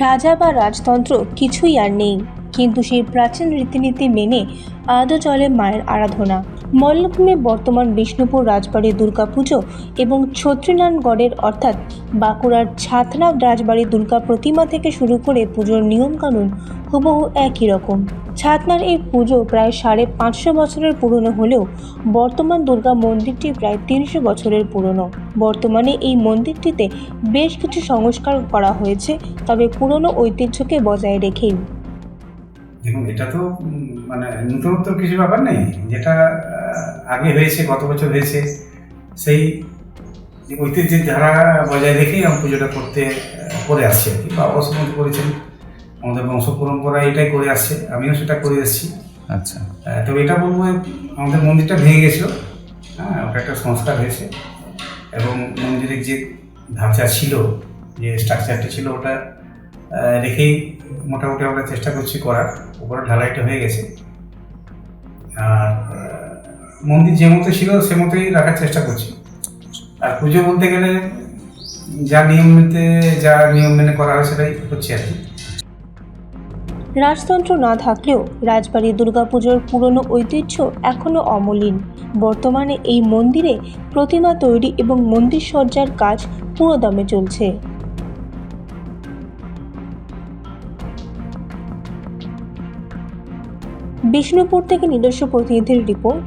রাজা বা রাজতন্ত্র কিছুই আর নেই। কিন্তু সেই প্রাচীন রীতিনীতি মেনে আদৌ চলে মায়ের আরাধনা। মল্লভূমে বর্তমান বিষ্ণুপুর রাজবাড়ির দুর্গাপুজো এবং ছত্রীনারায়ণগড়ের অর্থাৎ বাঁকুড়ার ছাতনা রাজবাড়ির দুর্গা প্রতিমা থেকে শুরু করে পুজোর নিয়মকানুন হুবহু একই রকম। ছাতনার এই পুজো প্রায় সাড়ে পাঁচশো বছরের পুরনো হলেও বর্তমান দুর্গা মন্দিরটি প্রায় তিনশো বছরের পুরনো। বর্তমানে এই মন্দিরটিতে বেশ কিছু সংস্কার করা হয়েছে, তবে পুরনো ঐতিহ্যকে বজায় রেখেই। দেখুন, এটা তো মানে নতুনত্ব কিছু ব্যাপার নেই। যেটা আগে হয়েছে গত বছর হয়েছে। সেই ঐতিহ্যের ধারা বজায় রেখেই আমি পুজোটা করতে করে আসছি আর কি বা অবশ্যই করেছেন আমাদের বংশ পরম্পরা এটাই করে আসছে আমিও সেটা করে এসেছি আচ্ছা। তবে এটা বলব আমাদের মন্দিরটা ভেঙে গেছিল হ্যাঁ ওটা একটা সংস্কার হয়েছে। এবং মন্দিরের যে ধাঁচা ছিল যে স্ট্রাকচারটা ছিল ওটা রেখেই মোটামুটি আমরা চেষ্টা করছি করার উপরে ঢালাইটা হয়ে গেছে। আর মন্দির যে মতো ছিল, সে মতোই রাখার চেষ্টা করছি। আর পুজো বলতে গেলে, যা নিয়ম মেনে যা নিয়ম মেনে করা হয়, সেটাই হচ্ছে আর কি। রাজতন্ত্র না থাকলেও রাজবাড়ির দুর্গাপুজোর পুরনো ঐতিহ্য এখনও অমলিন। বর্তমানে এই মন্দিরে প্রতিমা তৈরি এবং মন্দির সজ্জার কাজ পুরোদমে চলছে। বিষ্ণুপুর থেকে নিজস্ব প্রতিনিধির রিপোর্ট